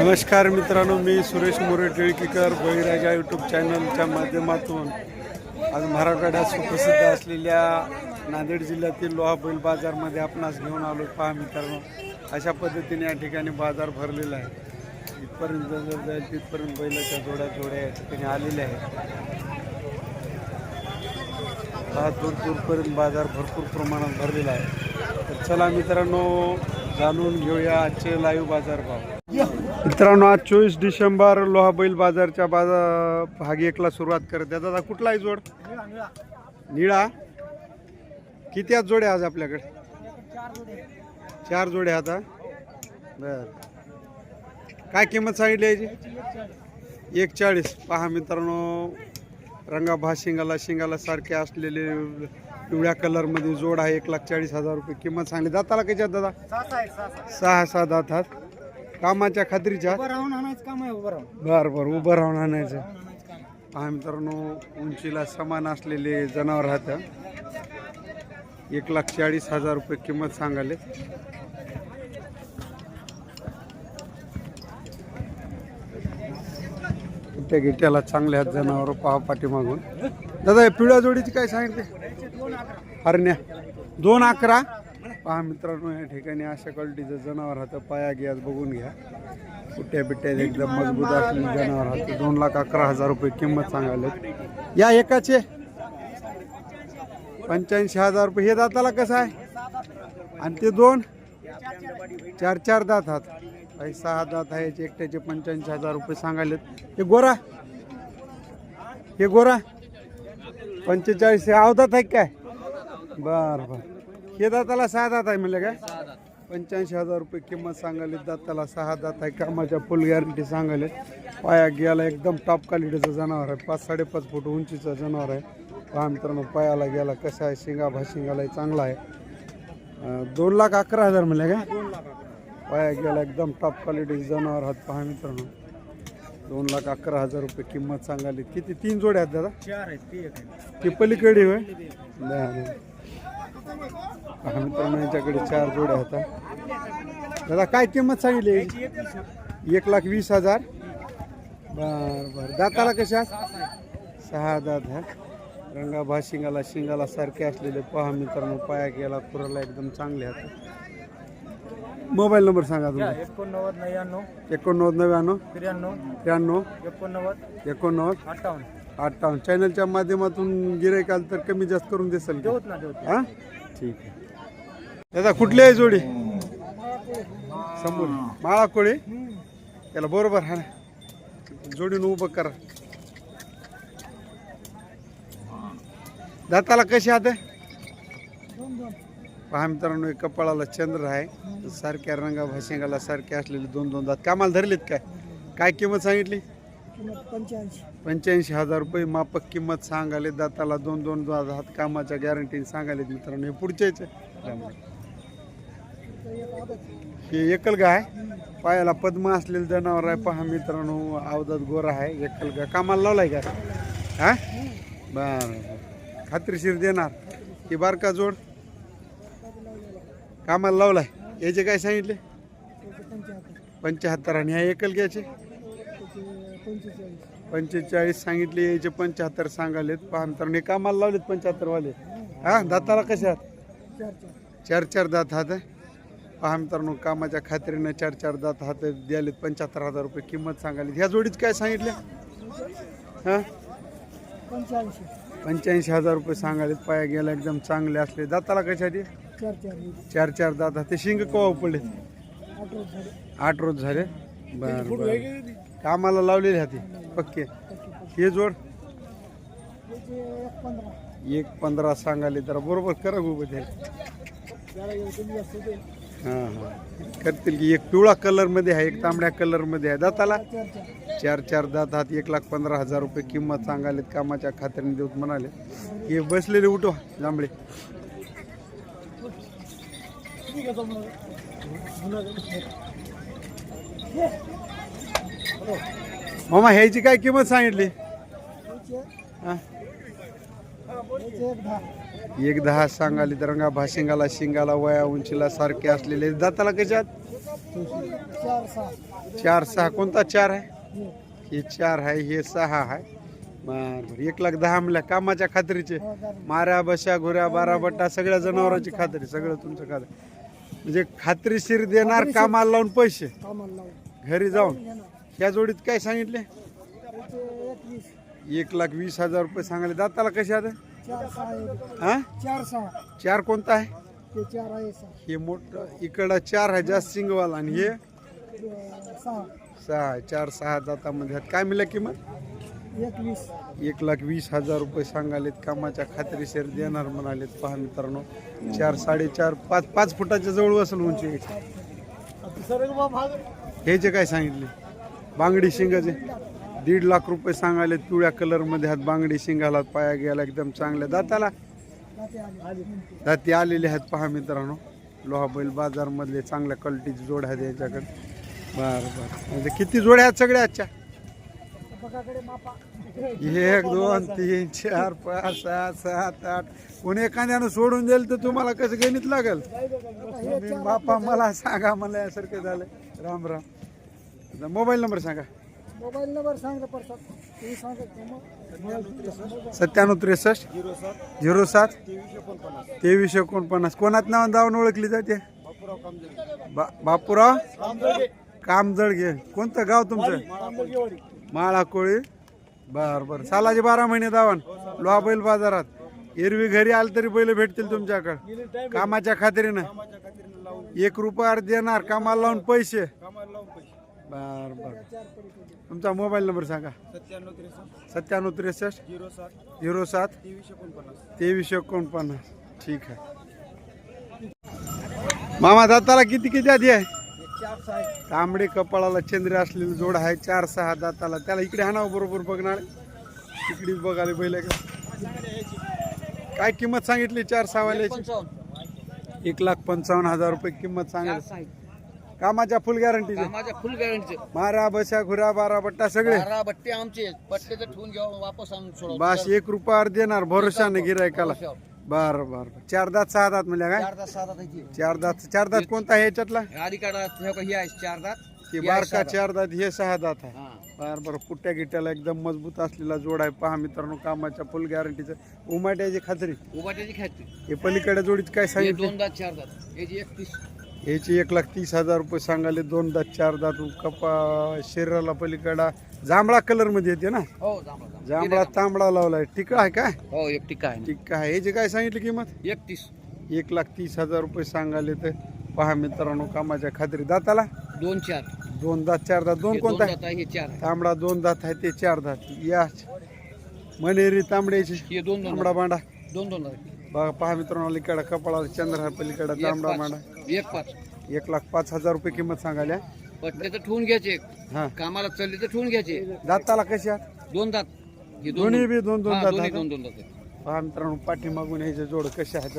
नमस्कार मित्रांनो मी सुरेश मोरे टिळकीकर बळीराजा यूट्यूब चॅनलच्या माध्यमातून आज मराठवाड्यात सुप्रसिद्ध असलेल्या नांदेड जिल्ह्यातील लोहा बैल बाजारमध्ये आपणास घेऊन आलो पहा मित्रांनो. अशा पद्धतीने या ठिकाणी बाजार भरलेला आहे. इथपर्यंत जर जाईल तिथपर्यंत बैलाच्या जोड्या जोड्या या ठिकाणी आलेल्या आहेत. हा दूर दूरपर्यंत बाजार भरपूर प्रमाणात भरलेला आहे. तर चला मित्रांनो जाणून घेऊया आजचे लाईव्ह बाजार भाव मित्रांनो आज चोवीस डिसेंबर लोहा बैल बाजारच्या बाजार भाग एकला सुरुवात करते दादा कुठला आहे जोड? निळा. किती आहेत जोड्या आज आपल्याकडे? चार जोड्या आता. बर. काय किंमत सांगितली याची? एक चाळीस पहा मित्रांनो रंगा भा शिंगाला शिंगाला सारखे असलेले पिवळ्या कलरमध्ये जोड आहे. एक लाख चाळीस हजार रुपये किंमत सांगली. दाताला कशात दादा? सहा सहा दात हात कामाच्या खात्रीच्या? राहून आणायचं काम आहे उभं राहून. बर बर उभं राहून आणायचं. पहा मित्रांनो उंचीला समान असलेले जनावर राहतं. एक लाख चाळीस हजार रुपये किंमत सांगाले त्या गिट्याला चांगले आहेत जनावर पहा पाठीमागून. दादा या पिवळ्या जोडीची काय सांगितले? हरण्या. दोन अकरा. पहा मित्रांनो या ठिकाणी अशा क्वालिटीचं जनावर राहतं पाया घ्या बघून घ्या. कुट्या बिट्ट्या एकदम मजबूत असलेली जनावर राहतं दोन लाख अकरा हजार रुपये किंमत सांगायला. या एकाचे. पंच्याऐंशी हजार रुपये. हे दाताला कसं आहे? आणि ते दोन? चार चार दात हात काही सहा दात आहे याचे एकट्याचे पंच्याऐंशी हजार रुपये सांगायलेत. हे गोरा? हे गोरा? पंचेचाळीस हे अवधात आहे काय? बर बर. हे दाताला सहा दात आहे म्हणलं काय? पंच्याऐंशी हजार रुपये किंमत सांगायले दाताला सहा दात आहे. कामाच्या फुल गॅरंटी सांगायले. पाया गेला एकदम टॉप क्वालिटीचं जनावर आहे. पाच साडेपाच फूट उंचीचं जनावर आहे. पहा मित्रांनो पायाला गेला कसं आहे? शिंगा भाशिंगाला चांगला आहे. दोन लाख अकरा हजार म्हणले का पाया गेला एकदम टॉप क्वालिटीचं जनावर आहात पहा मित्रांनो दोन लाख अकरा हजार रुपये किंमत सांगायली. किती? तीन जोड्या आहेत दादा? ते पलीकडे होय? मित्रांनो यांच्याकडे चार जोड्या होता दादा काय किंमत सांगितली? एक लाख वीस हजार. बर बर. दाताला कशा? सहा दात आहे रंगा भा शिंगाला शिंगाला सारखे असलेले. पहा मित्रांनो पाया गेला खुराला एकदम चांगले आहेत. मोबाईल नंबर सांगा तुम्ही. एकोणनव्वद नव्याण्णव एकोणनव्वद नव्याण्णव त्र्याण्णव त्र्याण्णव एकोणनव्वद एकोणनव्वद अठ्ठावन्न. अठ्ठावन्न. चॅनलच्या माध्यमातून गिरायक आलं तर कमी जास्त करून देसाल हा? ठीक आहे. दादा कुठली आहे जोडी? समोर माळा कोळी? त्याला बरोबर हा जोडीनं उभं करा. दाताला कशी आहात पहा मित्रांनो कपाळाला चंद्र आहे. सारख्या रंगा भाषेंगाला सारखे असलेले दोन दोन दात. कामाला धरलेत काय? काय किंमत सांगितली? पंच्याऐंशी हजार रुपये मापक किंमत सांगाले दाताला दोन दोन दोन हात. कामाच्या गॅरंटीने सांगाले मित्रांनो. हे पुढच्याच हे एकलगा आहे. पायाला पद्म असलेलं जनावर आहे. पहा मित्रांनो अवधात गोरा आहे. एकलगा कामाला लावलाय का? हा? बर खात्रीशीर देणार. की बारका जोड. कामाला लावलाय. याचे काय सांगितले? पंच्याहत्तर आणि ह्या एकलग्याचे पंचेचाळीस सांगितले. याचे पंच्याहत्तर सांगालेत. पहा कामाला लावलेत पंच्याहत्तरवाले हा दाताला कशा चार चार. दात हात आहे पहा मित्रांनो कामाच्या खात्रीनं चार चार दात हात द्यालेत पंच्याहत्तर हजार रुपये किंमत सांगाली ह्या जोडीत काय सांगितले? हा? पंच्याऐंशी. हजार रुपये सांगालेत पाया गेला एकदम चांगले असले. दाताला कशा ते चार चार चार चार दात हात ते शिंग कवा पडले आठ रोज झाले. बर बर. कामाला लावलेले हाती पक्के. हे जोड? एक पंधरा. सांगाले तर बरोबर करा उभं हां. हां करतील की एक पिवळा कलरमध्ये आहे एक तांबड्या कलरमध्ये आहे. दाताला? चार चार दात हात एक लाख पंधरा हजार रुपये किंमत सांगालेत कामाच्या खात्याने देऊत म्हणाले हे बसलेले उठवा जांभळे. मामा ह्याची काय किंमत सांगितली? हां. एक दहा सांगाली तर रंगा भाशिंगाला शिंगाला वया उंचीला सारखे असलेले. दाताला कशात? चार सहा. चार सहा कोणता चार आहे? हे. चार आहे हे सहा आहे. बर बर. एक लाख दहा म्हणल्या कामाच्या खात्रीचे. माऱ्या बशा घुऱ्या बारा बट्टा सगळ्या जनावरांची खात्री सगळं तुमचं खात्री म्हणजे खात्रीशीर देणार कामाला लावून पैसे. घरी जाऊन. ह्या जोडीत काय सांगितले? एक लाख वीस. हजार रुपये सांगाले दाताला कशा आता. हा? चार सहा. चार कोणता आहे? ते चार आहे सहा. हे मोठं इकडं चार आहे जास्त सिंगवाल आणि हे? अं, सहा. सहा आहे. चार सहा दातामध्ये आहेत. काय मिळालं किंमत? एकवीस एक लाख वीस हजार रुपये सांगालेत. कामाच्या खात्रीशीर देणार म्हणालेत पहा मित्रांनो. चार साडेचार पाच पाच फुटाच्या जवळ असेल उंची. याची. ह्याचे काय सांगितले? बांगडी शिंगाचे. दीड लाख रुपये सांगायले पिवळ्या कलरमध्ये आहेत बांगडी शिंगाला पाया गेला एकदम चांगल्या दाताला. दाती आलेले आहेत पहा मित्रांनो. लोहा बैल बाजारमधले चांगल्या क्वालिटीची जोड आहेत याच्याकडे. बरं बरं. म्हणजे किती जोड्या आहेत सगळ्या आजच्या? एक दोन तीन चार पाच सहा सात आठ. कोणी एखाद्यानं सोडून देईल तर तुम्हाला कसं गणित लागेल? बापा मला सांगा मला यासारखं झालं राम राम. मोबाईल नंबर सांगा. मोबाईल नंबर सांग परसात तुम्ही सांगा सत्त्याण्णव त्रेसष्ट. झिरो सात. तेवीस एकोणपन्नास. कोणात नाव जाऊन ओळखली जाते? बा बापूराव कामजळ घे कोणतं गाव तुमचं? माळा कोळी बर बर. सालाचे बारा महिने दावण लोहा बैल बाजारात. एरवी घरी आलं तरी बैल भेटतील तुमच्याकडे. कामाच्या खात्रीनं. एक रुपया देणार कामाला लावून पैसे. बर बर. तुमचा मोबाईल नंबर सांगा. सत्त्याण्णव त्रेसष्ट. झिरो सात. तेवीस एकोणपन्नास. ठीक आहे. मामा दाताला किती किती आधी आहे? तांबडे कपाळाला चंद्र असलेली जोड आहे. चार सहा दाताला. त्याला इकडे हाणावं बरोबर बघणार इकडे बघायला पहिले काय किंमत सांगितली चार सहा वाल्याची एक लाख पंचावन्न हजार रुपये किंमत सांगितली. कामाच्या फुल गॅरंटीचे कामाच्या फुल गॅरंटी मारा बशा घुरा बारा बट्टा सगळे. बारा बट्टे आमचे बट्टे तर ठेवून घ्या वापस आणून सोडा बास एक रुपयावर देणार भरोशाने गिरायकाला. बर बर चार दात सहा दात म्हणल्या काय? चार तास सहा चार दात चार दात कोणता आहे याच्यातला हे का- आहे चार दात. आहे बारका दात. चार दात हे सहा दात आहे. बर बर पुट्ट्या गिट्ट्याला एकदम मजबूत असलेला जोड आहे. पहा मित्रांनो कामाच्या फुल गॅरंटीचं उमाट्याची खात्री. उभाट्याची खायची हे पलीकडे जोडीत काय सांगितलं दोन दात चार दात. याची एकतीस याची एक लाख तीस हजार रुपये सांगाले दोन दात चार दात कपा शरीराला पलीकडा. जांभळा कलरमध्ये येते ना? हो जांभळा जांभळा. जांभळा तांबडा लावलाय. टिका आहे काय हो एक टिक्का आहे टिक्का आहे. याची काय सांगितली किंमत? एकतीस. एक लाख तीस हजार रुपये सांगाले तर पहा मित्रांनो कामाच्या खात्री दाताला. दोन चार. दोन दात चार दात. दोन हे कोणता आहे दात आहे हे चार आहे. तांबडा दोन दात आहे ते चार दात. या. मनेरी तांबड्याची हे दोन दोन तांबडा दात. बांडा. दोन दोन दात बघा पहा मित्रांनो अलीकडे कपाळाला चंद्र आहे पलीकडे एक तांबडा बांडा. पाच एक पाच. एक लाख पाच हजार रुपये किंमत सांगाल्या बट्टे तर ठेवून घ्यायचे. हा. कामाला चालले तर ठेवून घ्यायचे. दाताला कशा? दोन दात. हे दोन दोन्ही बी दोन दोन हा, दात दोन्ही. दोन दोन दात. पहा मित्रांनो पाठीमागून ह्याचे जोड कसे आहेत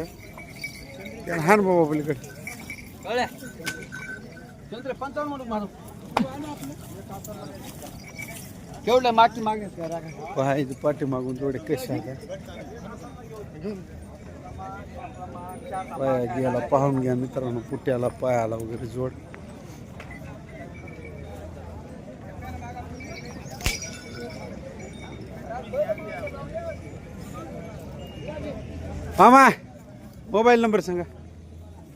त्याला हान बाबा पलीकडे कळल्या पंचावन्न म्हणून मारू. केवढं मागची मागणी करा पहा इथे पाठीमागून जोडे कसे आहेत पाया गेला पाहून घ्या मित्रांनो पुट्याला पायाला वगैरे जोड. मामा मोबाईल नंबर सांगा.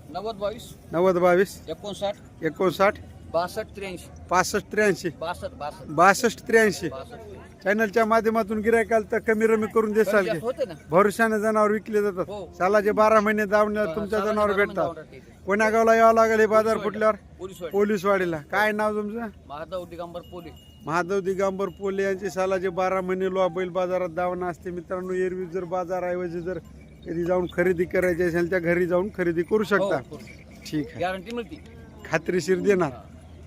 नव्वद बावीस. नव्वद बावीस. एकोणसाठ. एकोणसाठ. बासष्ट त्र्याऐंशी. पासष्ट त्र्याऐंशी. बासष्ट बासष्ट. बासष्ट त्र्याऐंशी. बासष्ट चॅनलच्या माध्यमातून गिरायकाल तर कमी रमी करून देसाल की होते ना. भरोशाने जनावर विकले जातात. हो. सालाचे बारा महिने दावण्यात तुमच्या जनावर भेटतात. कोण्या गावला यावं लागेल हे बाजार फुटल्यावर? पोलीस वाडी पोलीसवाडीला. काय नाव तुमचं? महादेव दिगंबर पोलीस महादेव दिगांबर पोले यांचे सालाचे बारा महिने लोहा बैल बाजारात दावणं असते. मित्रांनो एरवी जर बाजाराऐवजी जर कधी जाऊन खरेदी करायची असेल त्या घरी जाऊन खरेदी करू शकता. हो ठीक आहे. गॅरंटी मिळते. खात्रीशीर देणार.